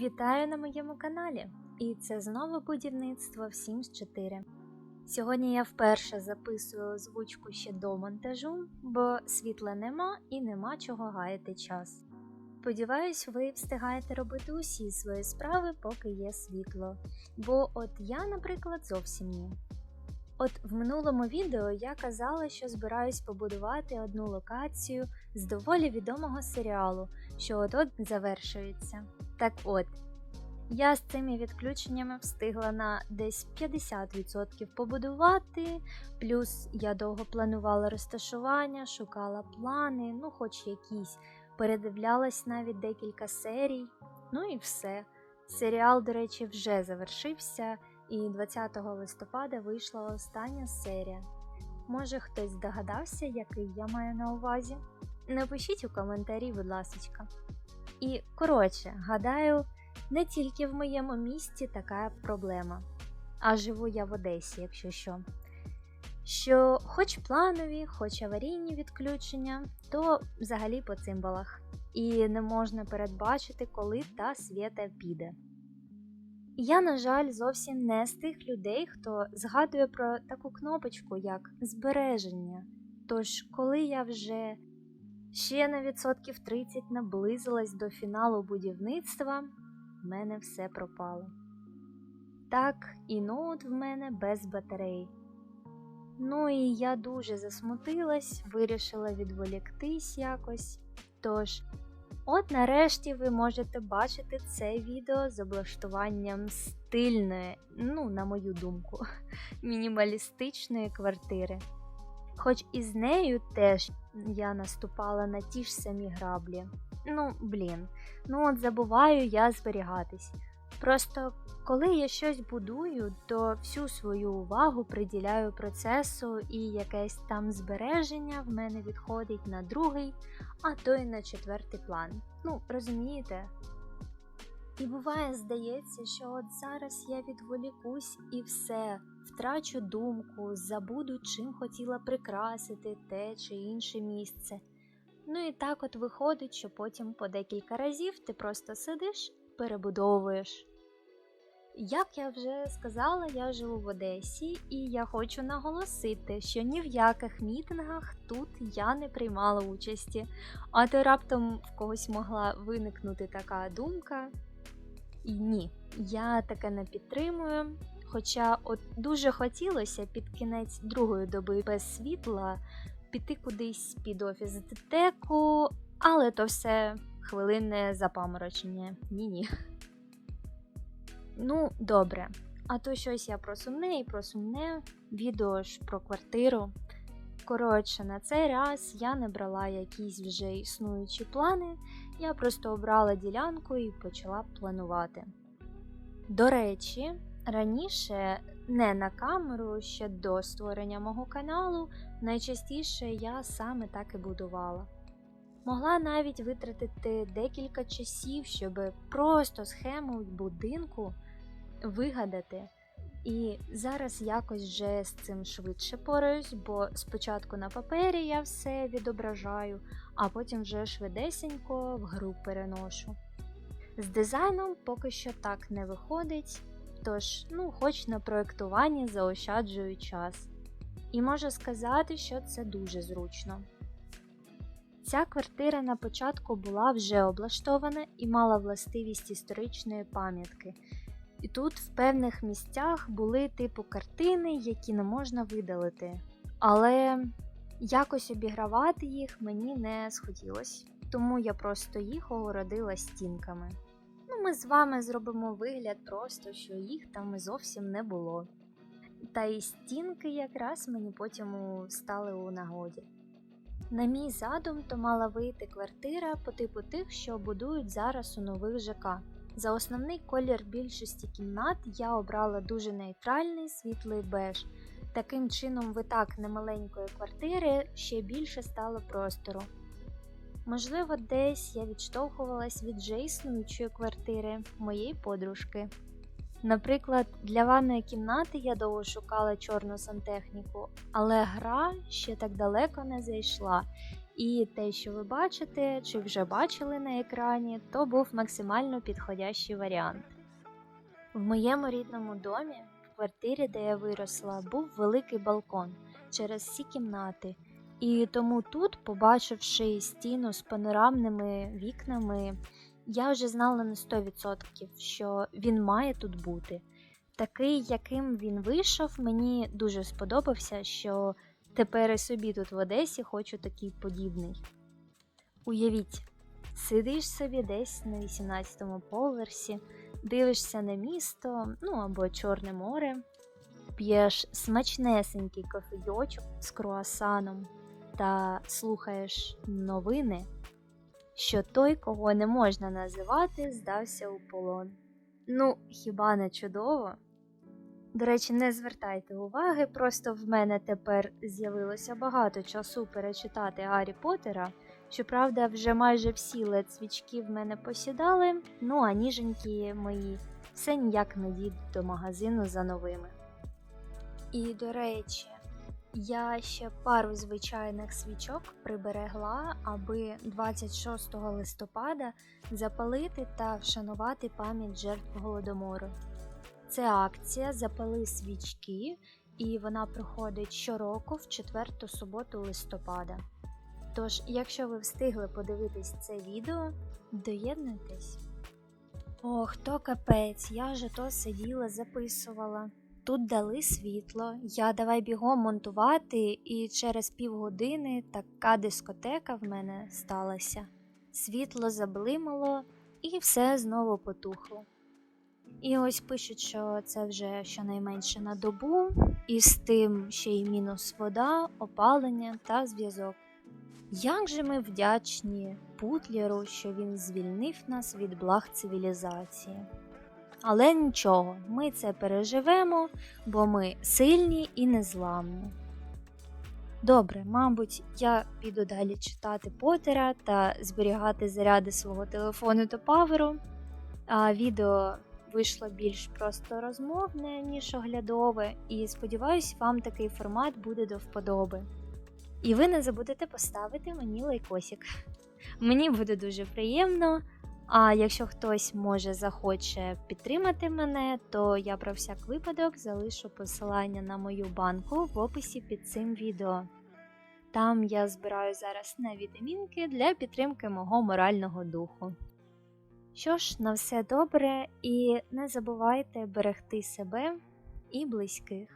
Вітаю на моєму каналі! І це знову будівництво в Sims 4. Сьогодні я вперше записую озвучку ще до монтажу, бо світла нема і нема чого гаяти час. Сподіваюсь, ви встигаєте робити усі свої справи, поки є світло. Бо от я, наприклад, зовсім ні. От в минулому відео я казала, що збираюсь побудувати одну локацію з доволі відомого серіалу, що от-от завершується. Так от, я з цими відключеннями встигла на десь 50% побудувати, плюс я довго планувала розташування, шукала плани, ну хоч якісь, передивлялась навіть декілька серій, ну і все. Серіал, до речі, вже завершився, і 20 листопада вийшла остання серія. Може, хтось здогадався, який я маю на увазі? Напишіть у коментарі, будь ласка. І коротше, гадаю, не тільки в моєму місті така проблема, а живу я в Одесі, якщо що. Що хоч планові, хоч аварійні відключення, то взагалі по цимбалах. І не можна передбачити, коли та свята піде. Я, на жаль, зовсім не з тих людей, хто згадує про таку кнопочку, як збереження. Тож, коли я вже ще на відсотків 30 наблизилась до фіналу будівництва, в мене все пропало. Так, і ноут в мене без батарей. Ну і я дуже засмутилась, вирішила відволіктись якось. Тож, от нарешті ви можете бачити це відео з облаштуванням стильної, ну, на мою думку, мінімалістичної квартири. Хоч і з нею теж я наступала на ті ж самі граблі. Ну, блін, ну от забуваю я зберігатись. Просто коли я щось будую, то всю свою увагу приділяю процесу, і якесь там збереження в мене відходить на другий, а то й на четвертий план. Ну, розумієте? І буває, здається, що от зараз я відволікусь і все, втрачу думку, забуду, чим хотіла прикрасити те чи інше місце. Ну і так от виходить, що потім по декілька разів ти просто сидиш, перебудовуєш. Як я вже сказала, я живу в Одесі, і я хочу наголосити, що ні в яких мітингах тут я не приймала участі, а то раптом в когось могла виникнути така думка. І ні, я таке не підтримую. Хоча от дуже хотілося під кінець другої доби без світла піти кудись під офіс дитеку, але то все хвилинне запаморочення. Ні-ні. Ну, добре. А то щось я про сумне і про сумне, відео ж про квартиру. Коротше, на цей раз я не брала якісь вже існуючі плани, я просто обрала ділянку і почала планувати. До речі, раніше не на камеру ще до створення мого каналу, найчастіше я саме так і будувала. Могла навіть витратити декілька часів, щоб просто схему будинку вигадати. І зараз якось вже з цим швидше пораюсь, бо спочатку на папері я все відображаю, а потім вже швидесенько в гру переношу. З дизайном поки що так не виходить, тож, ну, хоч на проєктуванні заощаджую час. І можу сказати, що це дуже зручно. Ця квартира на початку була вже облаштована і мала властивість історичної пам'ятки. І тут в певних місцях були типу картини, які не можна видалити. Але якось обігравати їх мені не схотілося, тому я просто їх огородила стінками. Ну, ми з вами зробимо вигляд просто, що їх там зовсім не було. Та і стінки якраз мені потім стали у нагоді. На мій задум, то мала вийти квартира по типу тих, що будують зараз у нових ЖК. За основний колір більшості кімнат я обрала дуже нейтральний світлий беж. Таким чином, в і так немаленької квартири ще більше стало простору. Можливо, десь я відштовхувалась від вже існуючої квартири моєї подружки. Наприклад, для ванної кімнати я довго шукала чорну сантехніку, але гра ще так далеко не зайшла. І те, що ви бачите, чи вже бачили на екрані, то був максимально підходящий варіант. В моєму рідному домі, квартирі, де я виросла, був великий балкон через всі кімнати. І тому тут, побачивши стіну з панорамними вікнами, я вже знала на 100%, що він має тут бути. Такий, яким він вийшов, мені дуже сподобався, що тепер і собі тут в Одесі хочу такий подібний. Уявіть, сидиш собі десь на 18-му поверсі, дивишся на місто, ну або Чорне море, п'єш смачнесенький кофейочок з круасаном та слухаєш новини, що той, кого не можна називати, здався у полон. Ну, хіба не чудово? До речі, не звертайте уваги, просто в мене тепер з'явилося багато часу перечитати Гаррі Поттера. Щоправда, вже майже всі лед свічки в мене посідали, ну а ніженькі мої все ніяк не дійдуть до магазину за новими. І до речі, я ще пару звичайних свічок приберегла, аби 26 листопада запалити та вшанувати пам'ять жертв голодомору. Це акція Запали свічки, і вона проходить щороку в четверту суботу листопада. Тож, якщо ви встигли подивитись це відео, доєднуйтесь. Ох, то капець, я вже то сиділа, записувала. Тут дали світло, я давай бігом монтувати, і через півгодини така дискотека в мене сталася. Світло заблимало і все знову потухло. І ось пишуть, що це вже щонайменше на добу, і з тим ще й мінус вода, опалення та зв'язок. Як же ми вдячні Путлеру, що він звільнив нас від благ цивілізації. Але нічого, ми це переживемо, бо ми сильні і незламні. Добре, мабуть, я піду далі читати Потера та зберігати заряди свого телефону та паверу. А відео вийшло більш просто розмовне, ніж оглядове, і сподіваюсь, вам такий формат буде до вподоби. І ви не забудете поставити мені лайкосик. Мені буде дуже приємно. А якщо хтось може захоче підтримати мене, то я про всяк випадок залишу посилання на мою банку в описі під цим відео. Там я збираю зараз на вітамінки для підтримки мого морального духу. Що ж, на все добре і не забувайте берегти себе і близьких.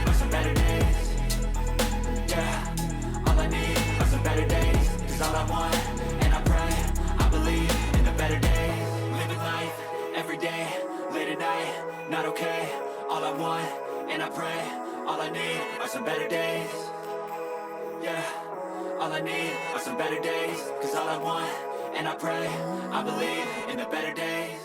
some better days. Yeah, all I need are some better days. Cause all I want, and I pray, I believe in the better days.